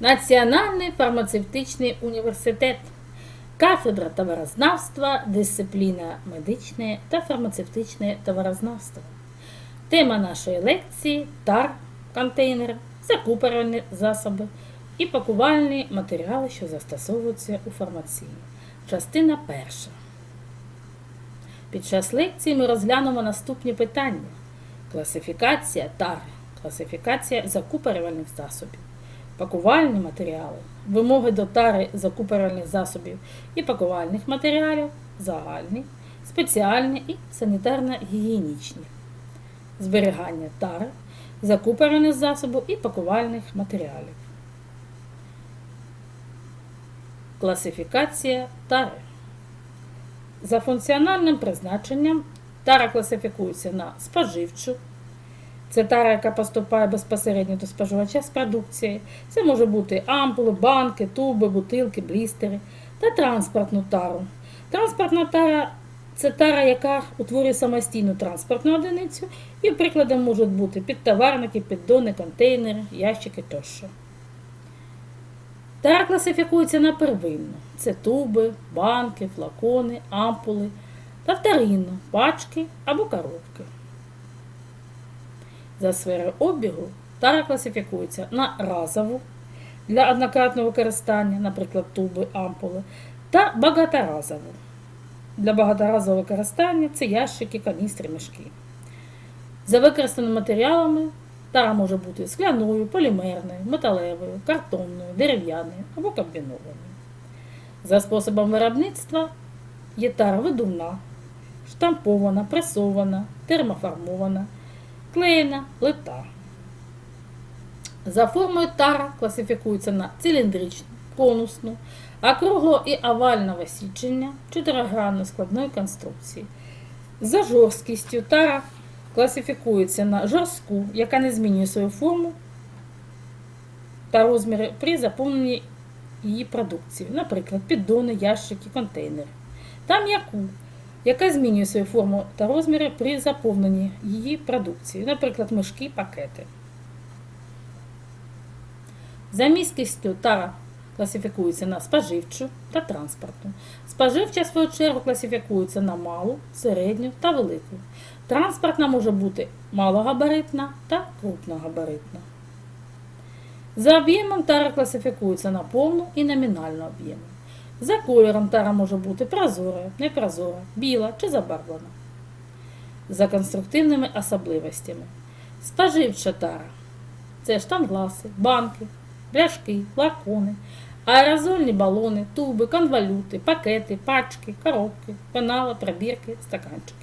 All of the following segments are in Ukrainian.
Національний фармацевтичний університет, кафедра товарознавства, дисципліна медичне та фармацевтичне товарознавство. Тема нашої лекції тар, контейнер, закупорювальні засоби і пакувальні матеріали, що застосовуються у фармації. Частина перша. Під час лекції ми розглянемо наступні питання: класифікація тари, класифікація закупорювальних засобів, пакувальні матеріали, вимоги до тари закупорювальних засобів і пакувальних матеріалів, загальні, спеціальні і санітарно-гігієнічні, зберігання тари, закупорювальних засобів і пакувальних матеріалів. Класифікація тари. За функціональним призначенням тара класифікується на споживчу. Це тара, яка поступає безпосередньо до споживача з продукції. Це може бути ампули, банки, туби, бутилки, блістери та транспортну тару. Транспортна тара це тара, яка утворює самостійну транспортну одиницю, і прикладом можуть бути підтоварники, піддони, контейнери, ящики тощо. Тара класифікується на первинну. Це туби, банки, флакони, ампули та вторинну пачки або коробки. За сферою обігу тара класифікується на разову для однократного використання, наприклад, туби, ампули, та багаторазову. Для багаторазового використання це ящики, каністри, мішки. За використаними матеріалами Тара може бути скляною, полімерною, металевою, картонною, дерев'яною або комбінованою. За способом виробництва є тара видувна, штампована, пресована, термоформована, клеєна, лита. За формою тара класифікується на циліндричну, конусну, округло і овального січення, чотиригранної складної конструкції. За жорсткістю тара класифікується на жорстку, яка не змінює свою форму та розміри при заповненні її продукцією, наприклад, піддони, ящики, контейнери, та м'яку, яка змінює свою форму та розміри при заповненні її продукцією, наприклад, мишки, пакети. За міськістю тара класифікується на споживчу та транспортну. Споживча, в свою чергу, класифікується на малу, середню та велику. Транспортна може бути малогабаритна та крупногабаритна. За об'ємом тара класифікується на повну і номінальну об'єми. За кольором тара може бути прозора, непрозора, біла чи забарвлена. За конструктивними особливостями. Споживча тара це штангласи, банки, пляшки, флакони, аерозольні балони, туби, конвалюти, пакети, пачки, коробки, пенали, пробірки, стаканчики.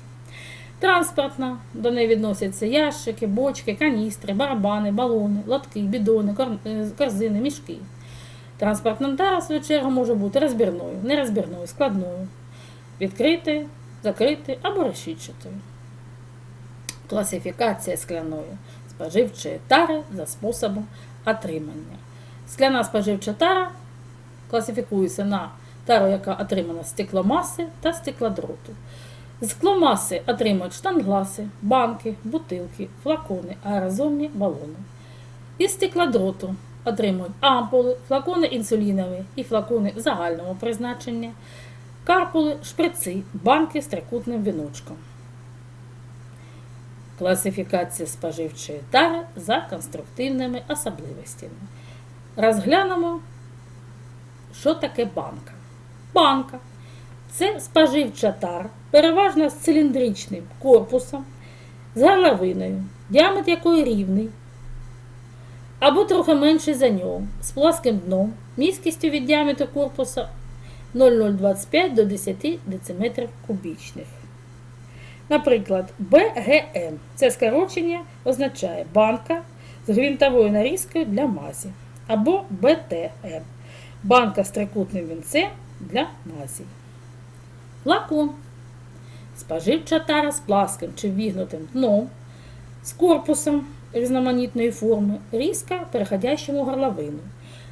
Транспортна, до неї відносяться ящики, бочки, каністри, барабани, балони, лотки, бідони, е, корзини, мішки. Транспортна тара, в свою чергу, може бути розбірною, нерозбірною, складною, відкритою, закритою або решітчатою. Класифікація скляною споживчої тари за способом отримання. Скляна споживча тара класифікується на тару, яка отримана з стекломаси та стеклодроту. З скломаси отримують штангласи, банки, бутилки, флакони, аерозольні балони. Із стеклодроту отримують ампули, флакони інсулінові і флакони загального призначення, карпули, шприци, банки з трикутним віночком. Класифікація споживчої тари за конструктивними особливостями. Розглянемо, що таке банка. Банка це споживча тара, переважно з циліндричним корпусом, з горловиною, діаметр якої рівний, або трохи менший за нього, з плоским дном, міськістю від діаметру корпусу 0,025 до 10 дм кубічних. Наприклад, БГМ це скорочення означає банка з гвинтовою нарізкою для мазі. Або БТМ банка з трикутним вінцем для мазі. Флакон. Споживча тара з пласким чи вігнутим дном, з корпусом різноманітної форми, різка, переходящому горловину,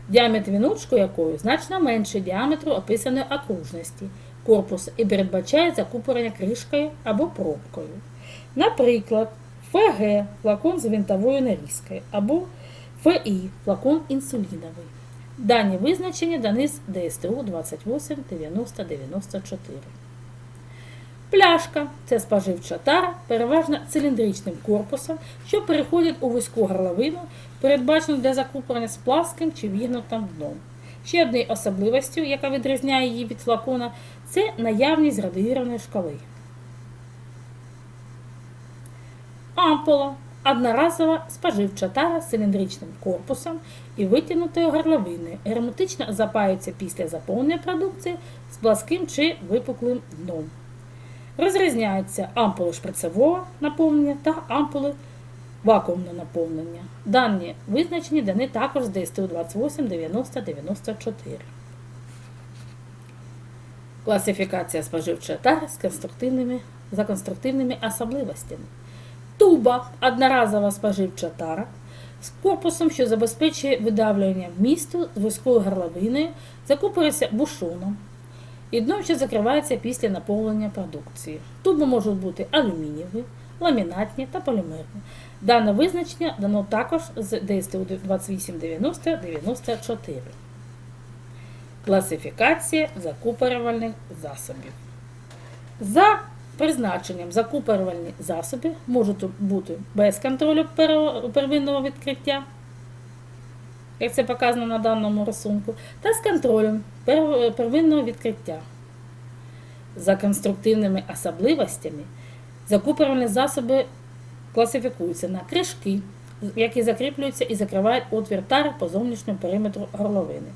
діаметр віночку якої значно менший діаметру описаної окружності корпусу і передбачає закупорення кришкою або пробкою. Наприклад, ФГ флакон з винтовою нарізкою або ФІ флакон інсуліновий. Дані визначення дані з ДСТУ 28 90 94. Пляшка це споживча тара, переважно циліндричним корпусом, що переходить у вузьку горловину, передбачену для закуплення з пласким чи вігнутим дном. Ще однією особливостю, яка відрізняє її від флакона, це наявність градуїрованої шкали. Ампула одноразова споживча тара з циліндричним корпусом і витягнутою горловиною. Герметично запаюється після заповнення продукції з пласким чи випуклим дном. Розрізняються ампули шприцевого наповнення та ампули вакуумного наповнення. Дані визначені дані також з ДСТУ 28 90 94. Класифікація споживчої тари з конструктивними, за конструктивними особливостями. Туба одноразова споживча тара з корпусом, що забезпечує видавлювання вмісту з вузькою горловиною, закупується бушоном і дном, що закривається після наповнення продукції. Туби можуть бути алюмінієві, ламінатні та полімерні. Дане визначення дано також з ДСТУ 2890-94. Класифікація закупорювальних засобів. За призначенням закупорювальні засоби можуть бути без контролю первинного відкриття, як це показано на даному рисунку, та з контролем первинного відкриття. За конструктивними особливостями закупорювальні засоби класифікуються на кришки, які закріплюються і закривають отвір тари по зовнішньому периметру горловини.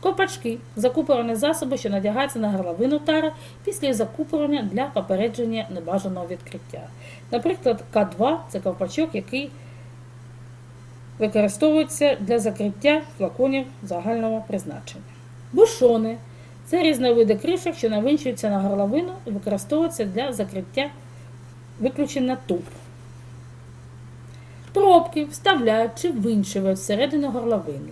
Копачки закупорені засоби, що надягаються на горловину тари після закупорення для попередження небажаного відкриття. Наприклад, К2 це ковпачок, який використовується для закриття флаконів загального призначення. Бушони це різновиди кришок, що навинчуються на горловину і використовуються для закриття виключення туб. Пробки вставляють чи винчують всередину горловини.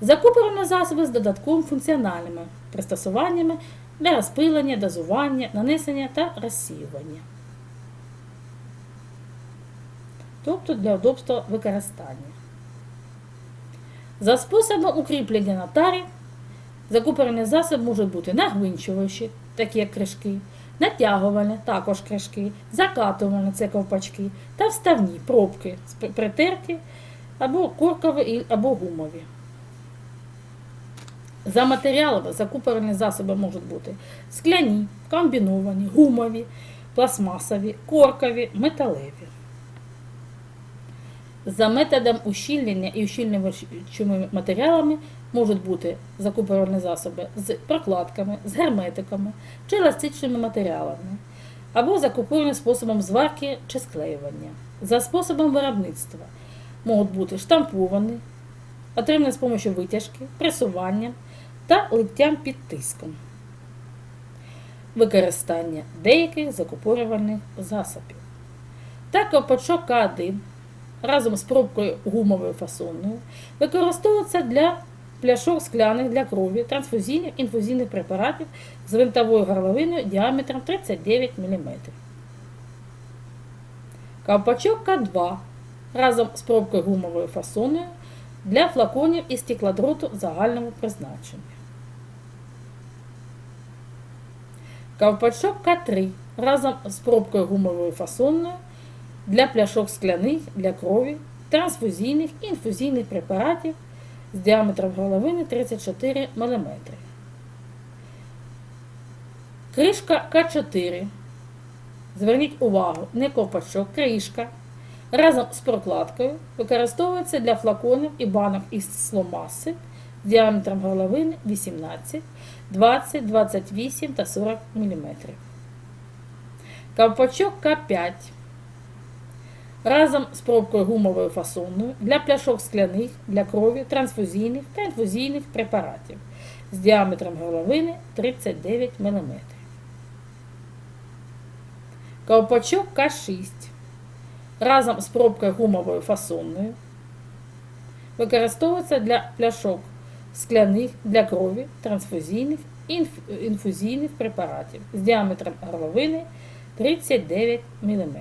Закуплені засоби з додатковими функціональними пристосуваннями для розпилення, дозування, нанесення та розсіювання. Тобто для удобства використання. За способом укріплення на тарі закуплені засоби можуть бути нагвинчувачі, такі як кришки, натягувальні, також кришки, закатувальні це ковпачки та вставні пробки з притерті або коркові або гумові. За матеріалами закупорені засоби можуть бути скляні, комбіновані, гумові, пластмасові, коркові, металеві. За методом ущільнення і ущільнювачими матеріалами можуть бути закупорені засоби з прокладками, з герметиками чи еластичними матеріалами, або закупорені способом зварки чи склеювання. За способом виробництва можуть бути штамповані, отримані з допомогою витяжки, пресування та литтям під тиском. Використання деяких закупорювальних засобів. Та ковпачок К1 разом з пробкою гумовою фасонною використовується для пляшок скляних для крові, трансфузійних інфузійних препаратів з винтовою горловиною діаметром 39 мм. Ковпачок К2 разом з пробкою гумовою фасоною для флаконів і стеклодроту загального призначення. Ковпачок К3 разом з пробкою гумовою фасонною для пляшок скляних для крові, трансфузійних і інфузійних препаратів з діаметром головини 34 мм. Кришка К4. Зверніть увагу, не ковпачок, кришка разом з прокладкою використовується для флаконів і банок із сломаси з діаметром головини 18, 20, 28 та 40 мм. Ковпачок К5 разом з пробкою гумовою фасонною для пляшок скляних, для крові, трансфузійних та інфузійних препаратів з діаметром горловини 39 мм. Ковпачок К6 разом з пробкою гумовою фасонною використовується для пляшок скляних для крові, трансфузійних і інф- інфузійних препаратів з діаметром горловини 39 мм.